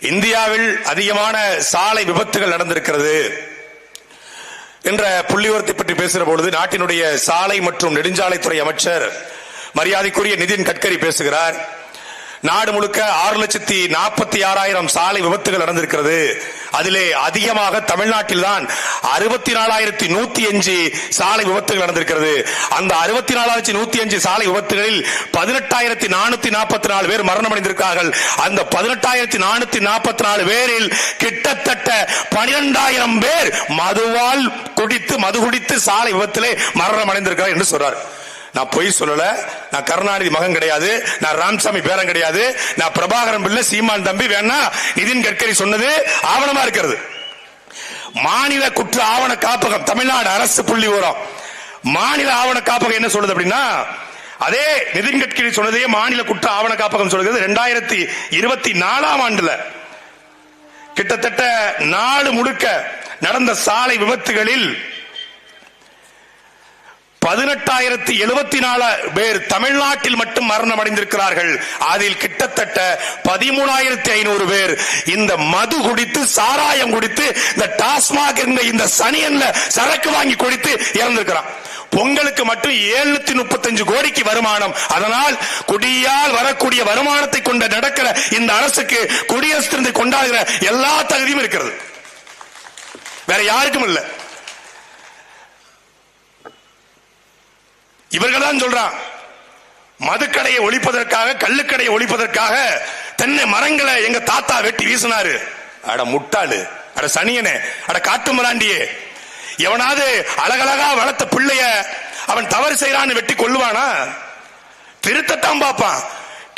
இந்தியாவில் அதிகமான சாலை விபத்துகள் நடந்திருக்கிறது என்ற புள்ளிவரத்தை பற்றி பேசுகிற பொழுது நாட்டினுடைய சாலை மற்றும் நெடுஞ்சாலைத்துறை அமைச்சர் மரியாதைக்குரிய நிதின் கட்கரி பேசுகிறார். நாடு முழுக்க ஆறு லட்சத்தி நாற்பத்தி ஆறாயிரம் சாலை விபத்துகள் நடந்திருக்கிறது. அதிலே அதிகமாக தமிழ்நாட்டில் தான் அறுபத்தி நாலாயிரத்தி நூத்தி அஞ்சு சாலை விபத்துகள் நடந்திருக்கிறது. அந்த அறுபத்தி நாலாயிரத்தி நூத்தி அஞ்சு சாலை விபத்துகளில் பதினெட்டாயிரத்தி நானூத்தி நாற்பத்தி நாலு பேர் மரணம் அடைந்திருக்கார்கள் அந்த பதினெட்டாயிரத்தி நானூத்தி நாற்பத்தி நாலு பேரில் கிட்டத்தட்ட பனிரெண்டாயிரம் பேர் மதுவால் குடித்து மது குடித்து சாலை விபத்திலே மரணம் அடைந்திருக்கிறார் என்று சொல்றார். நான் பொய் சொல்லல. நான் கருணாநிதி மகன் கிடையாது. நான் ராமசாமி பேரன் கிடையாது. நான் பிரபாகரன் பிள்ளை சீமான் தம்பி வேணா நிதின் கட்கரி சொன்னது ஆவணமா இருக்கிறது. மாநில குற்ற ஆவண காப்பகம் தமிழ்நாடு அரசு புள்ளி உரம் மாநில ஆவண காப்பகம் என்ன சொல்லுது அப்படின்னா அதே நிதின் கட்கரி சொன்னதே மாநில குற்ற ஆவண காப்பகம் சொல்கிறது ரெண்டாயிரத்தி இருபத்தி நாலாம் ஆண்டுல. கிட்டத்தட்ட நாடு முழுக்க நடந்த சாலை விபத்துகளில் பதினெட்டாயிரத்தி எழுபத்தி நாலு பேர் தமிழ்நாட்டில் மட்டும் மரணம் அடைந்திருக்கிறார்கள் அதில் கிட்டத்தட்ட பதிமூணாயிரத்தி ஐநூறு பேர் இந்த மது குடித்து சாராயம் குடித்து இந்த டாஸ்மாக் என்ற இந்த சனியன்ல சரக்கு வாங்கி குடித்து இறந்திருக்கிறான். பொங்கலுக்கு மட்டும் ஏழுநூத்தி முப்பத்தஞ்சு கோடிக்கு வருமானம். அதனால் குடியால் வரக்கூடிய வருமானத்தை கொண்டு நடக்கிற இந்த அரசுக்கு குடியரசு கொண்டாடுகிற எல்லா தகுதியும் இருக்கிறது. வேற யாருக்கும் இல்லை. இவர்கள் தான் சொல்றான் மதுக்கடையை ஒழிப்பதற்காக கல்லுக்கடையை ஒழிப்பதற்காக தென்னை மரங்களை எங்க தாத்தா வெட்டி வீசினாரு. அட முட்டாளு அட சனியனே அட காட்டு மராண்டியே. எவனாவது அழகழகா வளர்த்த பிள்ளைய அவன் தவறு செய்யறான்னு வெட்டி கொள்ளுவானா திருத்தத்தான் பார்ப்பான்.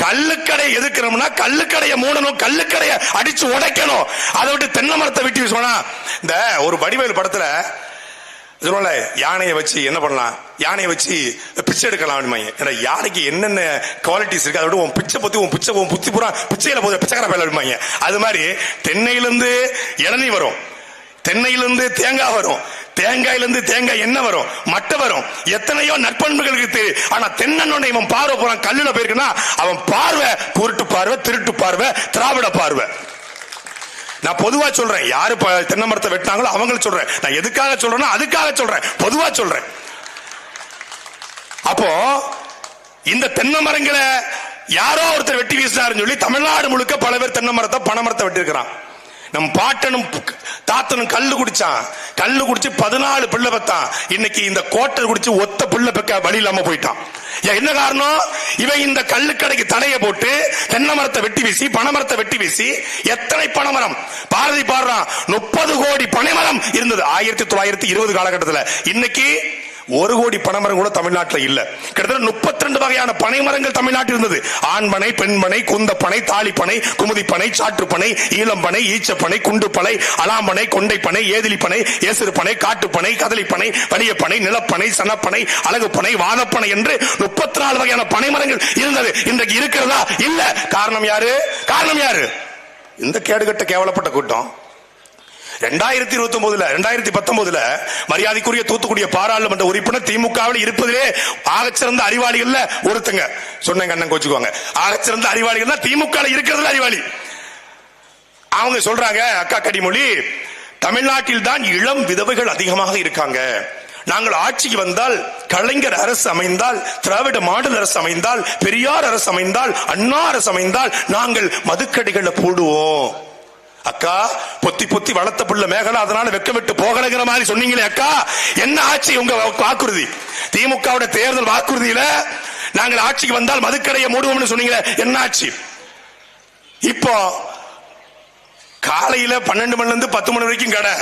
கல்லுக்கடை எதுக்கிறோம்னா கல்லுக்கடையை மூடணும் கல்லுக்கடையை அடிச்சு உடைக்கணும். அதை விட்டு தென்னை மரத்தை வெட்டி வீசுவானா? இந்த ஒரு வடிவேல் படத்துல சொல்லுவோம்ல யானையை வச்சு என்ன பண்ணலாம்? யானையை வச்சு பிச்சை எடுக்கலாம் அப்படிமாங்க ஏன்னா யானைக்கு என்னென்ன குவாலிட்டிஸ் இருக்கு அதை விட உன் பிச்சை பத்தி உன் பிச்சை உன் புத்தி பூரா பிச்சையில போதும் பிச்சைக்கார பேர் அப்படிமாங்க அது மாதிரி தென்னையிலிருந்து இளநீ வரும். தென்னையிலிருந்து தேங்காய் வரும். தேங்காயிலிருந்து தேங்காய் என்ன வரும். மட்டை வரும். எத்தனையோ நற்பண்புகளுக்கு தெரியும் ஆனா தென்னண்ணோட இவன் பார்வை போறான் கல்லுல போயிருக்குன்னா அவன் பார்வை குருட்டு பார்வை திருட்டு பார்வை திராவிட பார்வை. நான் பொதுவா சொல்றேன். யாரு தென்னை மரத்தை வெட்டினாங்களோ அவங்களுக்கு சொல்றேன். நான் எதுக்காக சொல்றேன்னா அதுக்காக சொல்றேன். பொதுவா சொல்றேன். அப்போ இந்த தென்னை மரங்களை யாரோ ஒருத்தர் வெட்டி வீசினாருன்னு சொல்லி தமிழ்நாடு முழுக்க பல பேர் தென்னை மரத்தை பனை மரத்தை வெட்டிருக்கிறான். நம் பாட்டனும் தாத்தனும் கல்லு குடிச்சான். கல்லு குடிச்சு பதினாலு பிள்ளை பெத்தான் இன்னைக்கு இந்த கோட்டை குடிச்சு ஒத்த பிள்ளை பெக்க வழி இல்லாம போயிட்டான். என்ன காரணம்? இவன் இந்த கல்லுக்கடைக்கு தடைய போட்டு தென்னை மரத்தை வெட்டி வீசி பனைமரத்தை வெட்டி வீசி எத்தனை பனைமரம் பாரதி பாடுறான் முப்பது கோடி பனைமரம் இருந்தது. ஆயிரத்தி தொள்ளாயிரத்தி இருபது காலகட்டத்தில். இன்னைக்கு ஒரு கோடி பனைமரம் கூட தமிழ்நாட்டில் இல்ல. கிட்டத்தட்ட முப்பத்தி ரெண்டு வகையான பனைமரங்கள் தமிழ்நாட்டில் இருந்தது. ஆண்பனை பெண்மனை குந்தப்பனை தாலிப்பனை குமுதிப்பனை சாற்றுப்பனை ஈழம்பனை ஈச்சப்பனை குண்டுப்பனை அலாம்பனை கொண்டைப்பனை ஏதிலிப்பனை ஏசிறுப்பனை காட்டுப்பனை கதலிப்பனை வலியப்பனை நிலப்பனை சனப்பனை அழகுப்பனை வாதப்பனை என்று முப்பத்தி நாலு வகையான பனைமரங்கள் இருந்தது. இன்றைக்கு இருக்கிறதா? இல்ல. காரணம் யாரு? காரணம் யாரு? இந்த கேடுகட்ட கேவலப்பட்ட கூட்டம். ரெண்டாயிரத்தி இருபத்தி ஒன்பதுல ரெண்டாயிரத்தி பத்தொன்பதுல மரியாதைக்குரிய தூத்துக்குடிய பாராளுமன்ற உறுப்பினர் திமுகவில் இருப்பதிலே ஆகச்சிறந்த அறிவாளிகள்ல ஒருத்தங்க. சொன்னேங்க அண்ணன் கோச்சுக்குவாங்க. ஆகச்சிறந்த அறிவாளிகள் திமுக இருக்கிறதுல அறிவாளி. அவங்க சொல்றாங்க அக்கா கடிமொழி தமிழ்நாட்டில் தான் இளம் விதவைகள் அதிகமாக இருக்காங்க. நாங்கள் ஆட்சிக்கு வந்தால் கலைஞர் அரசு அமைந்தால் திராவிட மாடல் அரசு அமைந்தால் பெரியார் அரசு அமைந்தால் அண்ணா அரசு அமைந்தால் நாங்கள் மதுக்கடைகளை போடுவோம். அக்கா பொத்தி பொத்தி வளர்த்த புள்ள மேகலா அதனால வெக்க விட்டு போகலைங்கிற மாதிரி சொன்னீங்களே அக்கா. என்ன ஆட்சி உங்க வாக்குறுதி? திமுகவோட தேர்தல் வாக்குறுதியில நாங்கள் ஆட்சிக்கு வந்தால் மதுக்கடையை மூடுவோம்னு சொன்னீங்களே என்ன ஆட்சி இப்போ காலையில பன்னெண்டு மணில இருந்து பத்து மணி வரைக்கும் கடை.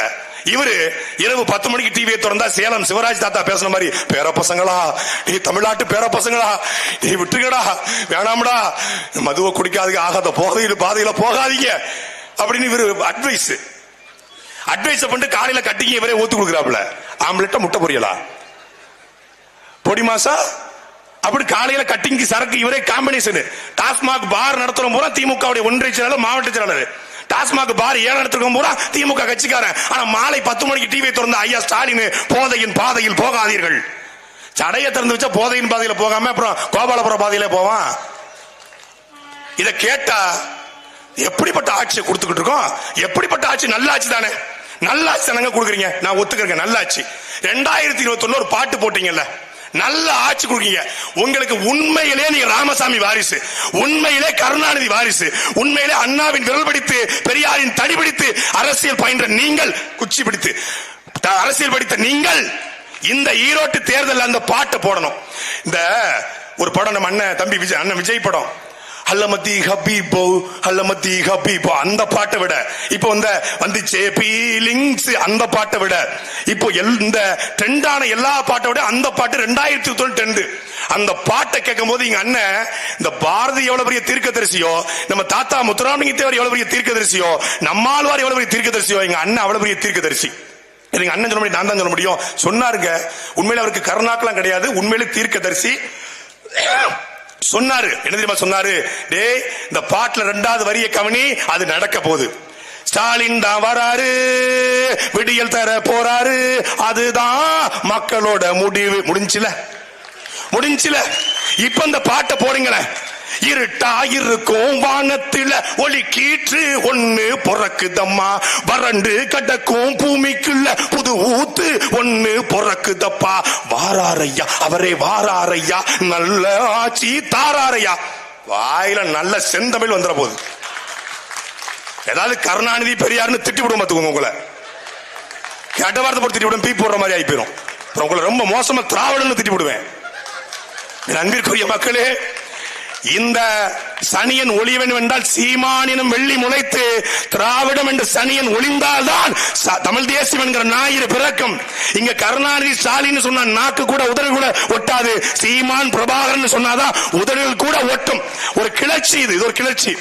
இவரு இரவு பத்து மணிக்கு டிவியை திறந்தா சேலம் சிவராஜ் தாத்தா பேசுன மாதிரி பேர பசங்களா? நீ தமிழ்நாட்டு பேர பசங்களா? நீ விட்டுக்கடா. வேணாம்டா. மதுவை குடிக்காதீங்க. ஆகாத போதையில் பாதையில போகாதீங்க. அப்படின்னு இவர் அட்வைஸ் அட்வைஸ் பண்ணிட்டு காலையில கட்டிங்க இவரே ஊத்து கொடுக்குறாப்புல. ஆம்லெட்டா முட்டை பொரியலா? பொடி மாசா? அப்படி காலையில கட்டிங்கு சரக்கு இவரே காம்பினேஷன் டாஸ்மாக் பார் நடத்துற பூரா திமுக ஒன்றிய செயலாளர் மாவட்ட செயலாளர். டாஸ்மாக் பார் ஏன் நடத்திருக்கும் பூரா திமுக கட்சிக்காரன். ஆனா மாலை பத்து மணிக்கு டிவி திறந்த ஐயா ஸ்டாலின் போதையின் பாதையில் போகாதீர்கள். சடையை திறந்து வச்சா போதையின் பாதையில போகாம அப்புறம் கோபாலபுரம் பாதையில போவான். இதை கேட்டா எப்படிப்பட்ட ஆட்சியை கொடுத்துக்கிட்டு இருக்கோம்? எப்படிப்பட்ட ஆட்சி? நல்ல ஆட்சி தானே. நல்ல ஆட்சி தானங்க கொடுக்குறீங்க? நான் ஒத்துக்கிறேங்க நல்ல ஆட்சி. ரெண்டாயிரத்தி இருபத்தொன்னு ஒரு பாட்டு போட்டீங்கல்ல? நல்ல ஆட்சி கொடுக்கீங்க உங்களுக்கு உண்மையிலே நீங்க ராமசாமி வாரிசு. உண்மையிலே கருணாநிதி வாரிசு. உண்மையிலே அண்ணாவின் விரல் பிடித்து பெரியாரின் தடி பிடித்து அரசியல் பயின்ற நீங்கள் குச்சி பிடித்து அரசியல் படித்த நீங்கள் இந்த ஈரோட்டு தேர்தல் அந்த பாட்டை போடணும். இந்த ஒரு படம் நம்ம அண்ணன் தம்பி விஜய் அண்ணன் விஜய் படம். ஹல்லமத்தி ஹபீபோ ஹல்லமத்தி ஹபீபோ. அந்த பாட்டை விட இப்போ இந்த வந்துச்சே பீலிங்ஸ் அந்த பாட்டை விட இப்போ எல்- இந்த ட்ரெண்டான எல்லா பாட்டை விட அந்த பாட்டு ரெண்டாயிரத்தி தொண்ணூத்தி அந்த பாட்டை கேட்கும் போது எங்க அண்ணன் இந்த பாரதி எவ்வளவு பெரிய தீர்க்கதரிசியோ நம்ம தாத்தா முத்துராமலிங்க தேவர் எவ்வளவு பெரிய தீர்க்கதரிசியோ நம்மாழ்வார் எவ்வளவு பெரிய தீர்க்கதரிசியோ எங்க அண்ணன் அவ்வளவு பெரிய தீர்க்கதரிசி. எங்க அண்ணன் சொல்ல முடியும் நான் தான் சொல்ல முடியும். சொன்னாருங்க உண்மையில அவருக்கு கருணாக்கெல்லாம் கிடையாது உண்மையிலே தீர்க்கதரிசி. சொன்னாரு. என்ன தெரியுமா சொன்னாரு? டேய் இந்த பாட்டுல ரெண்டாவது வரிய கவனி அது நடக்க போகுது. ஸ்டாலின் தான் வராரு விடியல் தர போறாரு அதுதான் மக்களோட முடிவு. முடிஞ்சில? முடிஞ்சில. இப்ப இந்த பாட்டை போடுங்களேன். இருட்டாயிருக்கும் வானத்தில ஒளி கீற்று ஒன்னு பொறக்குதம்மா. வறண்டு கடக்கும் பூமிக்குள்ள புது ஊத்து ஒன்னு பொறக்குதப்பா. வாராரையா அவரே வாராரையா நல்ல ஆட்சி தாராரையா. வாயில நல்ல செந்தமிழ் வந்துட போகுது. ஏதாவது கருணாநிதி பெரியார்னு திட்டி விடும் பார்த்துக்கோங்க உங்களை. கெட்ட வார்த்தை போட்டு திட்டி விடும் பீ போடுற மாதிரி ஆகி போயிடும் அப்புறம் உங்களை ரொம்ப மோசமா திராவிடன்னு திட்டி விடுவேன். அன்பிற்குரிய மக்களே இந்த சனியன் ஒளிவன் என்றால் சீமானினும் வெள்ளி முளைத்து திராவிடம் என்று சனியன் ஒளிந்தால்தான் ச- தமிழ் தேசியம் என்கிற ஞாயிறு பிறக்கும். இங்க கருணாநிதி ஸ்டாலின் சொன்னா நாக்கு கூட உதடு கூட ஒட்டாது. சீமான் பிரபாகரன் சொன்னாதான் உதடுகள் கூட ஒட்டும். ஒரு கிளர்ச்சி இது இது ஒரு கிளர்ச்சி.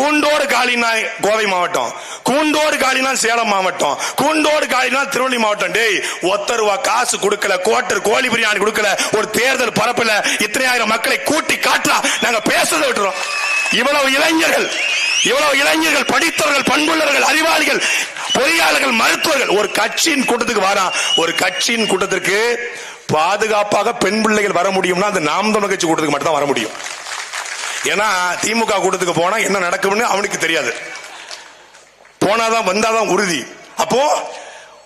கூண்டோடு காலினா கோவை மாவட்டம். கூண்டோடு காலினா சேலம் மாவட்டம். கூண்டோடு காலினா திருவள்ளி மாவட்டம். டேய் ஒத்த ரூபா காசு கொடுக்கல கோட்டர் கோழி பிரியாணி கொடுக்கல ஒரு தேர்தல் பரப்பில் இத்தனை ஆயிரம் மக்களை கூட்டி காட்டலாம் நாங்க பேசுறதை விட்டுறோம். இவ்வளவு இளைஞர்கள் இவ்வளவு இளைஞர்கள் படித்தவர்கள் பண்புள்ளவர்கள் அறிவாளிகள் பொறியாளர்கள் மருத்துவர்கள் ஒரு கட்சியின் கூட்டத்துக்கு வரான் ஒரு கட்சியின் கூட்டத்திற்கு பாதுகாப்பாக பெண் பிள்ளைகள் வர முடியும்னா அந்த நாம் தமிழ் கட்சி கூட்டத்துக்கு மட்டும் தான் வர முடியும். ஏன்னா திமுக கூட்டத்துக்கு போனா என்ன நடக்கும்னு அவனுக்கு தெரியாது. போனாதான் வந்தாதான் உறுதி. அப்போ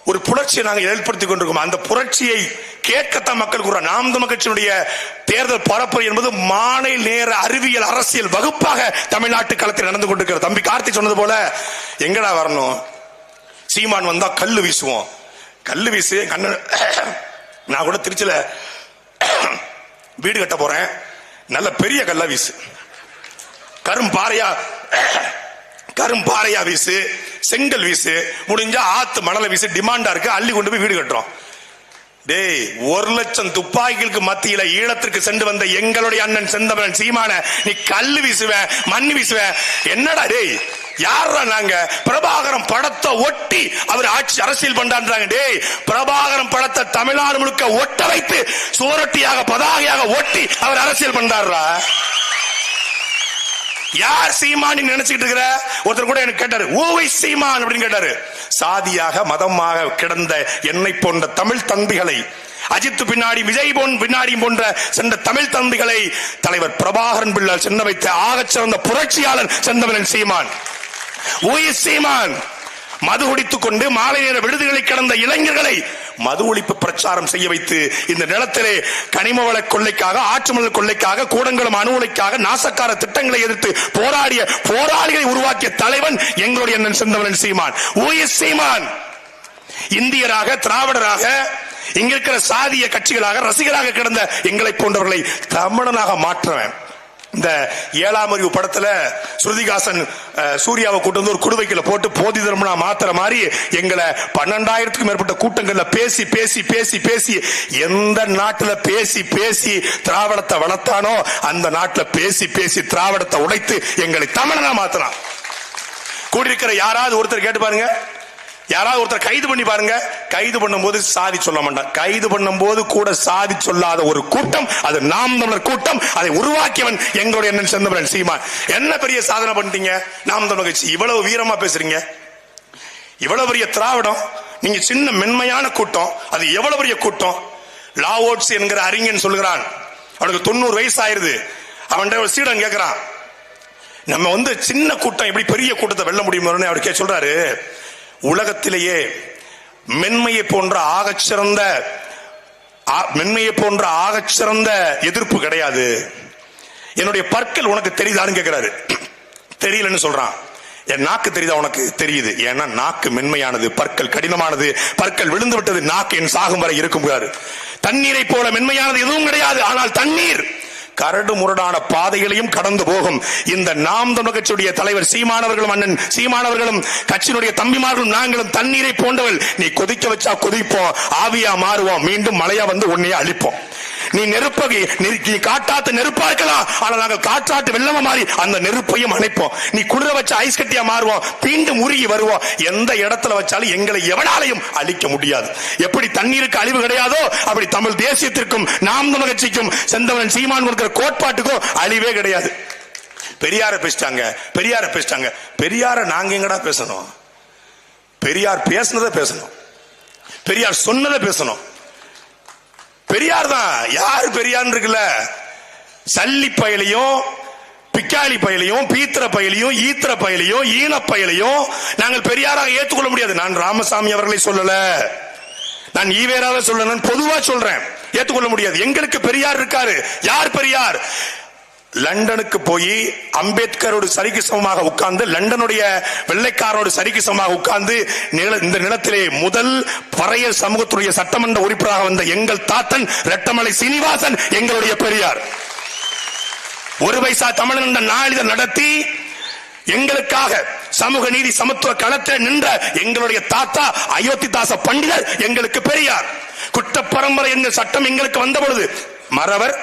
ஒரு புரட்சியை நாங்கள் ஏற்படுத்திக் கொண்டிருக்கோம்? அந்த புரட்சியை கேட்கத்தான் மக்கள் கூற நாம் தமிழ் கட்சியினுடைய தேர்தல் பரப்புரை என்பது மாலை நேர அறிவியல் அரசியல் வகுப்பாக தமிழ்நாட்டு களத்தில் நடந்து கொண்டிருக்கிறது. தம்பி கார்த்தி சொன்னது போல எங்கடா வரணும்? சீமான் வந்தா கல்லு வீசுவோம். கல்லு வீசு கண்ணன் நான் கூட திருச்சியில வீடு கட்ட போறேன். நல்ல பெரிய கல்லா வீசு. கரும்பாறையா கரும்பாறையா வீசு செங்கல் வீசு முடிஞ்சா ஆத்து மணலை வீசு டிமாண்டா இருக்கு அள்ளி கொண்டு போய் வீடு கட்டுறோம். டேய் ஒரு லட்சம் துப்பாக்கிகளுக்கு மத்தியில ஈழத்திற்கு சென்று வந்த எங்களுடைய அண்ணன் செந்தமரன் சீமான நீ கல் வீசுவ மண் வீசுவ என்னடா டேய் யாரா நாங்க? பிரபாகரம் படத்தை ஒட்டி அவர் ஆட்சி அரசியல் பண்றாங்க டேய் பிரபாகரம் படத்தை தமிழ்நாடு முழுக்க ஒட்ட வைத்து சுவரொட்டியாக பதாகையாக ஒட்டி அவர் அரசியல் பண்றாரா யார் சீமான் நினைச்சிட்டு இருக்கிற? ஒருத்தர் கூட எனக்கு கேட்டாரு ஓவை சீமான் அப்படின்னு கேட்டாரு. சாதியாக மதமாக கிடந்த என்னை போன்ற தமிழ் தம்பிகளை அஜித் பின்னாடி விஜய் போன் பின்னாடி போன்ற சென்ற தமிழ் தம்பிகளை தலைவர் பிரபாகரன் பிள்ளால் சென்ன வைத்த ஆகச் சிறந்த புரட்சியாளர் செந்தமிழன் சீமான். ஓய் சீமான். மது குடித்துக் கொண்டு மாலை நேர விடுதிகளை கடந்த இளைஞர்களை மது ஒழிப்பு பிரச்சாரம் செய்ய வைத்து இந்த நிலத்திலே கனிம வள கொள்ளைக்காக ஆற்றுமணல் கொள்ளைக்காக கூடங்குளம் அணு உலைக்காக நாசக்கார திட்டங்களை எதிர்த்து போராடிய போராளிகளை உருவாக்கிய தலைவன் எங்களுடைய அண்ணன் செந்தவன் சீமான். சீமான்? இந்தியராக திராவிடராக இங்க இருக்கிற சாதிய கட்சிகளாக ரசிகராக கிடந்த எங்களை போன்றவர்களை தமிழனாக மாற்றுவேன். இந்த ஏழாம் அறிவு படத்துல ஸ்ருதிகாசன் சூர்யாவை கூட்டு வந்து ஒரு குடுவைக்கில போட்டு போதி தர்மனா மாத்திர மாதிரி எங்களை பன்னெண்டாயிரத்துக்கும் மேற்பட்ட கூட்டங்கள்ல பேசி பேசி பேசி பேசி எந்த நாட்டுல பேசி பேசி திராவிடத்தை வளர்த்தானோ அந்த நாட்டுல பேசி பேசி திராவிடத்தை உடைத்து எங்களை தமிழனா மாத்தலாம் கூடியிருக்கிற யாராவது ஒருத்தர் கேட்டு பாருங்க. யாராவது ஒருத்தர் கைது பண்ணி பாருங்க. கைது பண்ணும்போது சாதி சொல்ல மாட்டான் கைது பண்ணும்போது கூட சாதி சொல்லாத ஒரு கூட்டம் அது நாம் தமிழர் கூட்டம் அதை உருவாக்கியவன் எங்களுடைய என்ன செந்தமரன் சீமா என்ன பெரிய சாதனை பண்ணிட்டீங்க? நாம் தமிழர் கட்சி இவ்வளவு வீரமா பேசுறீங்க. இவ்வளவு பெரிய திராவிடம் நீங்க சின்ன மென்மையான கூட்டம் அது எவ்வளவு பெரிய கூட்டம்? லாவோட்ஸ் என்கிற அறிஞன் சொல்கிறான் அவனுக்கு தொண்ணூறு வயசு ஆயிருது. அவன்கிட்ட ஒரு சீடன் கேட்கிறான் நம்ம வந்து சின்ன கூட்டம் எப்படி பெரிய கூட்டத்தை வெல்ல முடியுமோன்னு அவர் கே சொல்றாரு. உலகத்திலேயே மென்மையை போன்ற ஆகச்சிறந்த ஆ- மென்மையை போன்ற ஆகச்சிறந்த எதிர்ப்பு கிடையாது. என்னுடைய பற்கள் உனக்கு தெரியுதான்னு கேட்கிறாரு தெரியலன்னு சொல்றான். என் நாக்கு தெரியுதா உனக்கு? தெரியுது. ஏன்னா நாக்கு மென்மையானது பற்கள் கடினமானது பற்கள் விழுந்து விட்டது நாக்கு என் சாகும் வரை இருக்குங்கிறாரு தண்ணீரை போல மென்மையானது எதுவும் கிடையாது. ஆனால் தண்ணீர் கரடு முரடான பாதைகளையும் கடந்து போகும். இந்த நாம் தமிழ் கட்சியுடைய தலைவர் சீமானவர்களும் அண்ணன் சீமானவர்களும் கட்சியினுடைய தம்பிமார்களும் நாங்களும் தண்ணீரை போன்றவள். நீ கொதிக்க வச்சா கொதிப்போம் ஆவியா மாறுவோம் மீண்டும் மழையா வந்து உன்னையே அழிப்போம். நீ நெருப்பகை நீ காட்டாத்து நெருப்பா இருக்கலாம். ஆனா நாங்கள் காற்றாட்டு வெள்ளமா மாறி அந்த நெருப்பையும் அணைப்போம். நீ குளிர வச்ச ஐஸ் கட்டியா மாறுவோம். மீண்டும் உருகி வருவோம். எந்த இடத்துல வச்சாலும் எங்களை எவனாலையும் அழிக்க முடியாது. எப்படி தண்ணீருக்கு அழிவு கிடையாதோ அப்படி தமிழ் தேசியத்திற்கும் நாம் தமிழ் செந்தவன் சீமான் கொடுக்கிற கோட்பாட்டுக்கும் அழிவே கிடையாது. பெரியார பேசிட்டாங்க. பெரியார பேசிட்டாங்க. பெரியார நாங்க எங்கடா பேசணும்? பெரியார் பேசினதை பேசணும். பெரியார் சொன்னதை பேசணும். பெரியார் தான். யார் பெரியார் இருக்குல்ல? சல்லி பயலையும் பிக்காளி பயலையும் பீத்திர பயலையும் ஈத்திர பயலையும் ஈன பயலையும் நாங்கள் பெரியாராக ஏற்றுக்கொள்ள முடியாது. நான் ராமசாமி அவர்களை சொல்லல. நான் ஈவேராவை சொல்ல நான் பொதுவா சொல்றேன். ஏற்றுக்கொள்ள முடியாது. எங்களுக்கு பெரியார் இருக்காரு. யார் பெரியார்? லண்டனுக்கு போய் அம்பேத்கரோடு சரிக்கு சமமாக உட்கார்ந்து லண்டனுடைய வெள்ளைக்காரோடு சரிக்கு சமமாக உட்கார்ந்து நில- இந்த நிலத்திலே முதல் பறைய சமூகத்துடைய சட்டமன்ற உறுப்பினராக வந்த எங்கள் தாத்தன் ரெட்டமலை சீனிவாசன் எங்களுடைய பெரியார். ஒரு பைசா தமிழன் என்ற நாளிதழ் நடத்தி எங்களுக்காக சமூக நீதி சமத்துவ களத்தில் நின்ற எங்களுடைய தாத்தா அயோத்திதாச பண்டிதர் எங்களுக்கு பெரியார். குற்ற பரம்பரை என்ற சட்டம் எங்களுக்கு வந்த பொழுது மறவர்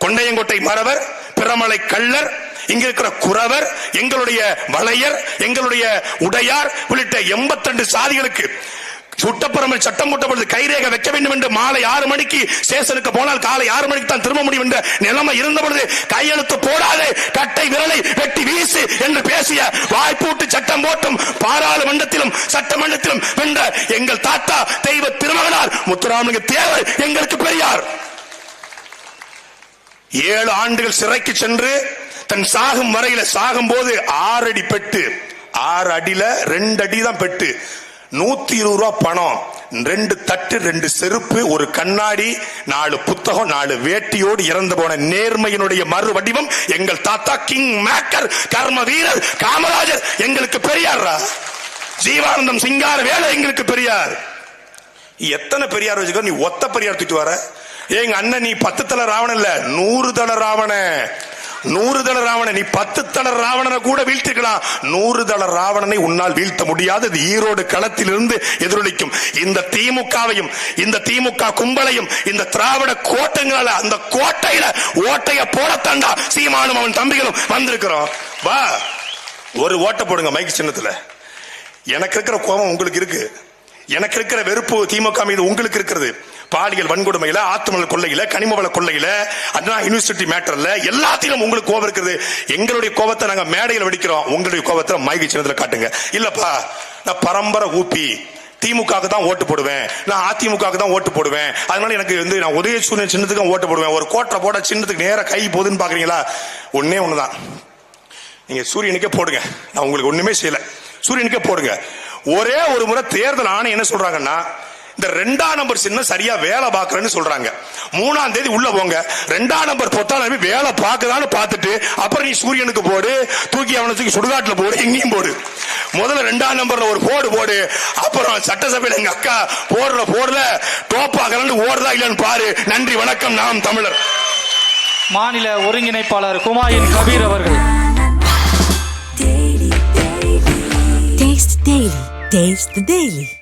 கொண்டையங்கோட்டை மறவர் பிரமலை கள்ளர் இங்க இருக்கிற குறவர் எங்களுடைய வளையர் எங்களுடைய உடையார் உள்ளிட்ட 82 சாதிகளுக்கு சுட்டப்பரம்பரை சட்டம் போட்ட கைரேக வைக்க வேண்டும் என்று மாலை ஆறு மணிக்கு ஸ்டேஷனுக்கு போனால் காலை ஆறு மணிக்கு தான் திரும்ப முடியும் என்ற நிலைமை இருந்த பொழுது கையெழுத்து போடாது கட்டை விரலை வெட்டி வீசு என்று பேசிய வாய்ப்பூட்டு சட்டம் போட்டும் பாராளுமன்றத்திலும் சட்டமன்றத்திலும் வென்ற எங்கள் தாத்தா தெய்வ திருமகனார் முத்துராமலிங்க தேவர் எங்களுக்கு பெரியார். ஏழு ஆண்டுகள் சிறைக்கு சென்று தன் சாகும் வரையில சாகும் போது ஆறு அடி பெட்டு. ஆறு அடியில ரெண்டு அடி தான் பெட்டு. நூத்தி இருபது ரூபா பணம். ரெண்டு தட்டு ரெண்டு செருப்பு ஒரு கண்ணாடி நாலு புத்தகம் நாலு வேட்டியோடு இறந்து போன நேர்மையினுடைய மறு வடிவம் எங்கள் தாத்தா கிங் மேக்கர் கர்ம வீரர் காமராஜர் எங்களுக்கு பெரியாரா ஜீவானந்தம் சிங்கார வேலை எங்களுக்கு பெரியார். எத்தனை பெரியார் வச்சுக்கோ நீ ஒத்த பெரியார் தூக்கிட்டு வர? ஏங்க அண்ணன் நீ பத்து தலை ராவணன் இல்ல. நூறு தலை ராவண. நூறு தள ராவணன் நீ பத்து தள ராவணனை கூட வீழ்த்திக்கலாம் நூறு தள ராவணனை உன்னால் வீழ்த்த முடியாது. இது ஈரோடு களத்திலிருந்து எதிரொலிக்கும். இந்த திமுகவையும் இந்த திமுக கும்பலையும் இந்த திராவிட கோட்டைங்களால அந்த கோட்டையில ஓட்டைய போடத்தாண்டா சீமானும் அவன் தம்பிகளும் வந்திருக்கிறோம். வா ஒரு ஓட்டை போடுங்க மைக் சின்னத்துல. எனக்கு இருக்கிற கோபம் உங்களுக்கு இருக்கு. எனக்கு இருக்கிற வெறுப்பு திமுக மீது உங்களுக்கு இருக்கிறது. பாலியல் வன்கொடுமையில ஆத்துமணல் கொள்ளையில கனிமவள கொள்ளையில அண்ணா யூனிவர்சிட்டி மேட்டர்ல எல்லாத்திலும் உங்களுக்கு கோபம் இருக்குது. எங்களுடைய கோபத்தை நாங்க மேடையில் வெடிக்கிறோம். உங்களுடைய கோபத்தை மைக்கு சின்னத்துல காட்டுங்க. இல்லப்பா நான் பரம்பரை ஊப்பி திமுக தான் ஓட்டு போடுவேன். நான் அதிமுக தான் ஓட்டு போடுவேன். அதனால எனக்கு வந்து நான் உதய சூரியன் சின்னத்துக்கு ஓட்டு போடுவேன். ஒரு கோட்டை போட சின்னத்துக்கு நேராக கை போகுதுன்னு பாக்குறீங்களா? ஒன்னே ஒண்ணுதான். நீங்க சூரியனுக்கே போடுங்க. நான் உங்களுக்கு ஒண்ணுமே செய்யல. சூரியனுக்கே போடுங்க. ஒரே ஒரு முறை தேர்தல் ஆணையம் என்ன சொல்றாங்கன்னா இந்த ரெண்டாம் நம்பர் சின்னம் சரியா வேலை பார்க்கறேன்னு சொல்றாங்க. மூணாம் தேதி உள்ள போங்க. ரெண்டாம் நம்பர் பொத்தாலும் வேலை பார்க்குதான்னு பார்த்துட்டு அப்புறம் நீ சூரியனுக்கு போடு தூக்கி அவனை தூக்கி சுடுகாட்டுல போடு எங்கேயும் போடு. முதல்ல ரெண்டாம் நம்பர்ல ஒரு போடு போடு. அப்புறம் சட்டசபையில எங்க அக்கா போடுற போடுல டோப்பா கலந்து ஓடுதா இல்லைன்னு பாரு. நன்றி வணக்கம் நாம் தமிழர். மாநில ஒருங்கிணைப்பாளர் குமாயின் கபீர் அவர்கள். Taste Daily. Taste the Daily.